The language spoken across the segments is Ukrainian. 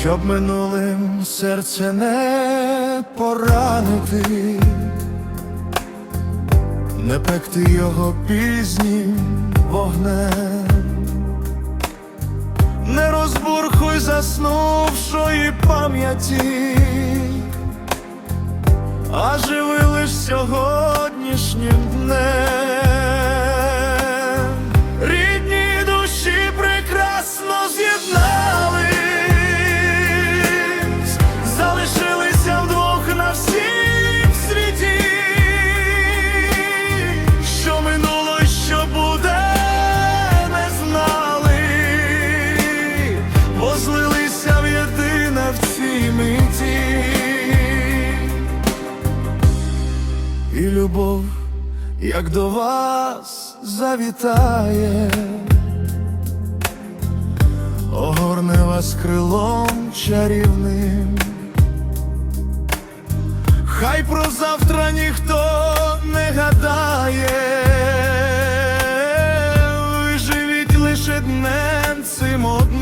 щоб минулим серце не поранити, не пекти його пізнім вогнем, не розбурхуй заснувшої пам'яті, а живи лиш сьогоднішнім днем. Як до вас завітає, огорне вас крилом чарівним. Хай про завтра ніхто не гадає, ви живіть лише днем цим одним.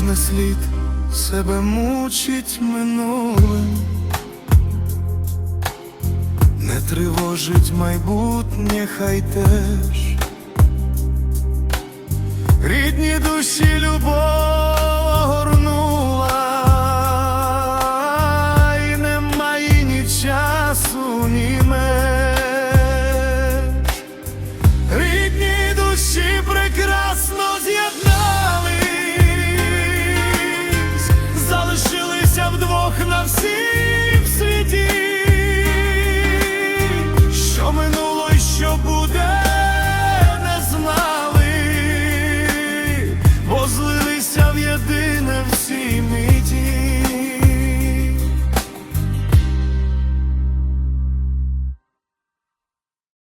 Тож не слід себе мучить минулим, не тривожить майбутнє, хай теж. Рідні душі любов